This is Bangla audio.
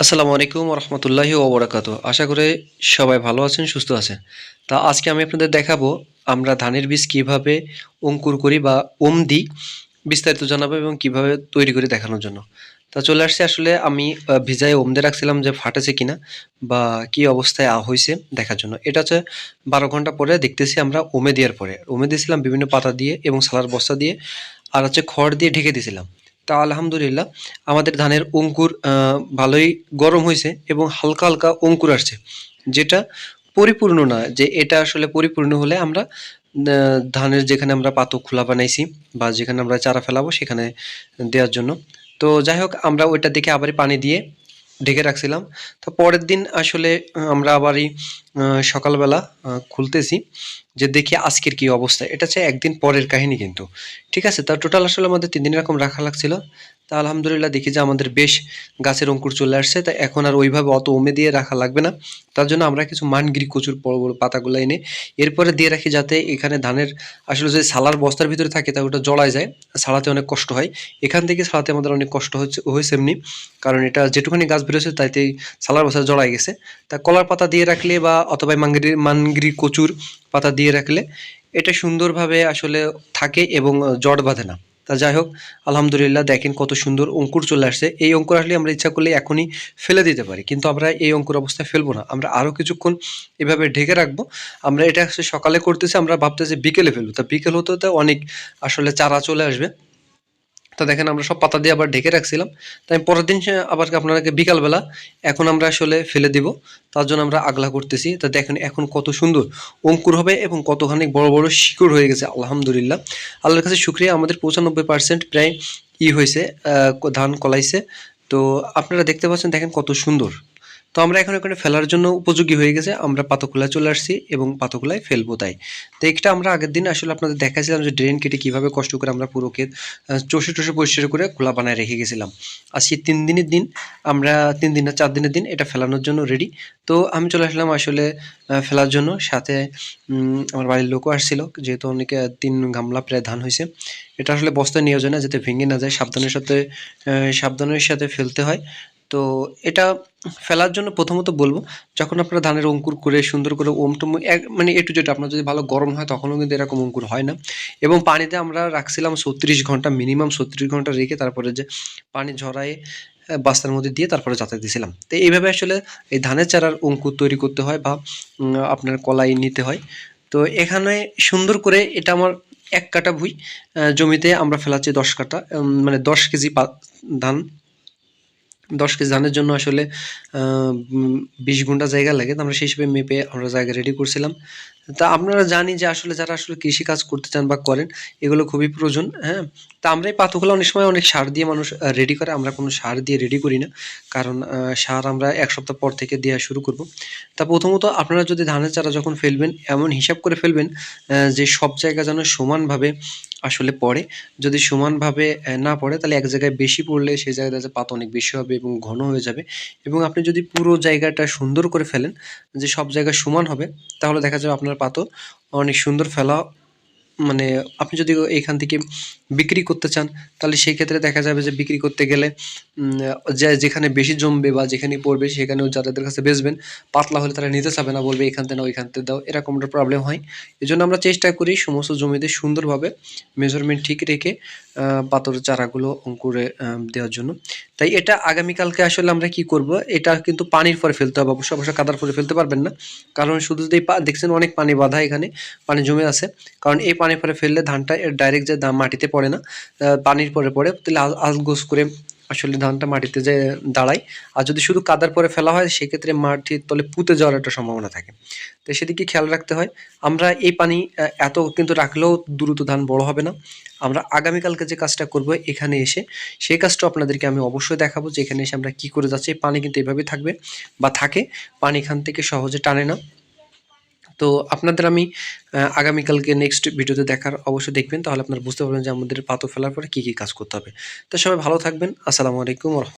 আসসালামু আলাইকুম রহমতুল্লাহি ওবরাকাত। আশা করে সবাই ভালো আছেন, সুস্থ আছেন। তা আজকে আমি আপনাদের দেখাবো আমরা ধানের বীজ কীভাবে অঙ্কুর করি বা ওম দিই, বিস্তারিত জানাব এবং কীভাবে তৈরি করে দেখানোর জন্য। তা চলে আসছে আসলে আমি ভিজায় ওম দিয়ে রাখছিলাম যে ফাটেছে কিনা বা কি অবস্থায় হয়েছে দেখার জন্য। এটা হচ্ছে বারো ঘণ্টা পরে দেখতেছি আমরা ওমে দেওয়ার পরে। ওমে দিয়েছিলাম বিভিন্ন পাতা দিয়ে এবং সালার বস্তা দিয়ে আর হচ্ছে খড় দিয়ে ঢেকে দিয়েছিলাম। তা আলহামদুলিল্লাহ, আমাদের ধানের অঙ্কুর ভালোই গরম হয়েছে এবং হালকা হালকা অঙ্কুর আসছে, যেটা পরিপূর্ণ না, যে এটা আসলে পরিপূর্ণ হলে আমরা ধানের যেখানে আমরা পাতক খোলা বানাইছি বা যেখানে আমরা চারা ফেলাবো সেখানে দেওয়ার জন্য। তো যাই হোক, আমরা ওইটা দেখে আবারই পানি দিয়ে ঢেকে রাখছিলাম। তো পরের দিন আসলে আমরা আবারই সকালবেলা খুলতেছি। যে দেখি আজকের কি অবস্থা। এটা হচ্ছে একদিন পরের কাহিনী কিন্তু। ঠিক আছে? তা টোটাল আসলে আমাদের তিন দিন এরকম রাখা লাগছিল। তা আলহামদুলিল্লাহ দেখি যে আমাদের বেশ গাছের অঙ্কুর চলে আসছে। তা এখন আর ওইভাবে অত ওমে দিয়ে রাখা লাগবে না। তার জন্য আমরা কিছু মানগিরি কচুর বড় বড় পাতাগুলো এনে এরপরে দিয়ে রাখি যাতে এখানে ধানের আসলে যদি সালার বস্তার ভিতরে থাকে তা ওটা জড়ায় যায়। ছাড়াতে অনেক কষ্ট হয়। এখান থেকে ছাড়াতে আমাদের অনেক কষ্ট হচ্ছে, হয়েছে এমনি। কারণ এটা যেটুখানি গাছ বেরোছে তাইতেই সালার বস্তা জড়ায় গেছে। তা কলার পাতা দিয়ে রাখলে বা অথবা মানগিরি মানগিরি কচুর পাতা দিয়ে রাখলে এটা সুন্দরভাবে আসলে থাকে এবং জট বাঁধে না। তা যাই হোক, আলহামদুলিল্লাহ দেখেন কত সুন্দর অঙ্কুর চলে আসছে। এই অঙ্কুর আসলে আমরা ইচ্ছা করলে এখনই ফেলে দিতে পারি, কিন্তু আমরা এই অঙ্কুর অবস্থায় ফেলব না। আমরা আরও কিছুক্ষণ এভাবে ঢেকে রাখব। আমরা এটা সকালে করতেছি, আমরা ভাবতেছি বিকেলে ফেলব। তা বিকেল হতে হতে অনেক আসলে চারা চলে আসবে। তো দেখেন আমরা সব পাতা দিয়ে আবার ঢেকে রাখছিলাম। তাই পরের দিন আবার আপনাদেরকে বিকালবেলা এখন আমরা আসলে ফেলে দিব। তার জন্য আমরা আগলা করতেছি। তা দেখেন এখন কত সুন্দর অঙ্কুর হবে এবং কতখানি বড় বড় শিকড় হয়ে গেছে, আলহামদুলিল্লাহ। আল্লাহর কাছে শুক্রিয়া। আমাদের পঁচানব্বই পার্সেন্ট প্রায় ই হয়েছে ধান কলাইছে। তো আপনারা দেখতে পাচ্ছেন, দেখেন কত সুন্দর। তো আমরা এখন এখানে ফেলার জন্য উপযোগী হয়ে গেছে। আমরা পাতকুলায় চলে আসছি এবং পাতকুলায় ফেলব তাই। তো এটা আমরা আগের দিন আসলে আপনাদের দেখাছিলাম যে ড্রেন কেটে কীভাবে কষ্ট করে আমরা পুরো ক্ষেত চষে টষে পরিষ্কার করে খোলা বানায় রেখে গেছিলাম। সেই তিন দিনের দিন, আমরা তিন দিন না চার দিনের দিন এটা ফেলানোর জন্য রেডি তো আমি চলে আসলাম আসলে ফেলার জন্য। সাথে আমার বাড়ির লোকও আসছিল, যেহেতু অনেকে তিন গামলা প্রায় ধান হয়েছে। এটা আসলে বস্তায় নিয়ে যায় না, যাতে ভেঙে না যায়। সাবধানের সাথে সাবধানের সাথে ফেলতে হয়। তো এটা ফেলার জন্য প্রথমত বলব, যখন আপনারা ধানের অঙ্কুর করে সুন্দর করে ওমটম এক মানে একটু যেটা আপনার যদি ভালো গরম হয় তখনও কিন্তু এরকম অঙ্কুর হয় না। এবং পানিতে আমরা রাখছিলাম ছত্রিশ ঘণ্টা, মিনিমাম ছত্রিশ ঘণ্টা রেখে তারপরে যে পানি ঝরায়ে বাস্তার মধ্যে দিয়ে তারপরে যাতে দিয়েছিলাম তো এইভাবে আসলে এই ধানের চারার অঙ্কুর তৈরি করতে হয় বা আপনার কলাই নিতে হয়। তো এখানে সুন্দর করে এটা আমার এক কাটা ভুই জমিতে আমরা ফেলাচ্ছি দশ কাটা মানে দশ কেজি ধান। দশ কেজি ধানের জন্য আসলে বিশ ঘণ্টা জায়গা লাগে। তো আমরা সেই হিসেবে মেপে আমরা জায়গা রেডি করছিলাম। তা আপনারা জানি যে আসলে যারা আসলে কৃষি কাজ করতে চান বা করেন, এগুলো খুবই প্রয়োজন হ্যাঁ? তা আমরা এই পাথরগুলো অনেক সময় অনেক সার দিয়ে মানুষ রেডি করে। আমরা কোনো সার দিয়ে রেডি করি না। কারণ সার আমরা এক সপ্তাহ পর থেকে দেওয়া শুরু করব। তা প্রথমত আপনারা যদি ধানের চারা যখন ফেলবেন, এমন হিসাব করে ফেলবেন যে সব জায়গা যেন সমানভাবে আসলে পড়ে। যদি সমানভাবে না পড়ে, তাহলে এক জায়গায় বেশি পড়লে সেই জায়গায় দেখা অনেক বেশি হবে এবং ঘন হয়ে যাবে। এবং আপনি যদি পুরো জায়গাটা সুন্দর করে ফেলেন, যে সব জায়গা সমান হবে, তাহলে দেখা যাবে আপনার পাতো অনেক সুন্দর ফেলা মানে আপনি যদি এইখান থেকে বিক্রি করতে চান, তাহলে সেই ক্ষেত্রে দেখা যাবে যে বিক্রি করতে গেলে যে যেখানে বেশি জমবে বা যেখানে পড়বে সেখানেও যাদের কাছে বেচবেন। পাতলা হলে তারা নিতে চাবে না, বলবে এখান থেকে না ওইখান থেকে দাও, এরকম একটা প্রবলেম হয়। এই জন্য আমরা চেষ্টা করি সমস্ত জমিতে সুন্দরভাবে মেজারমেন্ট ঠিক রেখে পাতর চারাগুলো অঙ্কুরে দেওয়ার জন্য। তাই এটা আগামীকালকে আসলে আমরা কি করব? এটা কিন্তু পানির পরে ফেলতে হবে। অবশ্যই অবশ্যই কাদার পরে ফেলতে পারবেন না। কারণ শুধু যদি দেখছেন অনেক পানি বাঁধা এখানে, পানি জমে আছে। কারণ এই পানির পরে ফেললে ধানটা ডাইরেক্ট যে মাটিতে পড়ে না পানির পরে পড়ে। তাহলে আল- আলগোস করে আসলে ধানটা মাটিতে যে দাঁড়ায়, আর যদি শুধু কাদার পরে ফেলা হয়, সেক্ষেত্রে মাটির তলে পুঁতে যাওয়ার একটা সম্ভাবনা থাকে। তো সেদিকে খেয়াল রাখতে হয়। আমরা এই পানি এত কিন্তু রাখলেও দ্রুত ধান বড় হবে না। আমরা আগামীকালকে যে কাজটা করব এখানে এসে, সেই কাজটা আপনাদেরকে আমি অবশ্যই দেখাবো যে এখানে এসে আমরা কি করে যাচ্ছি পানি কিন্তু এভাবে থাকবে বা থাকে। পানি এখান থেকে সহজে টানে না। তো আপনাদের আমি আগামীকালকে নেক্সট ভিডিওতে দেখার অবশ্যই দেখবেন, তাহলে আপনারা বুঝতে পারবেন যে আমাদের পাতো ফেলার পরে কী কী কাজ করতে হবে। তো সবাই ভালো থাকবেন, আসসালামু আলাইকুম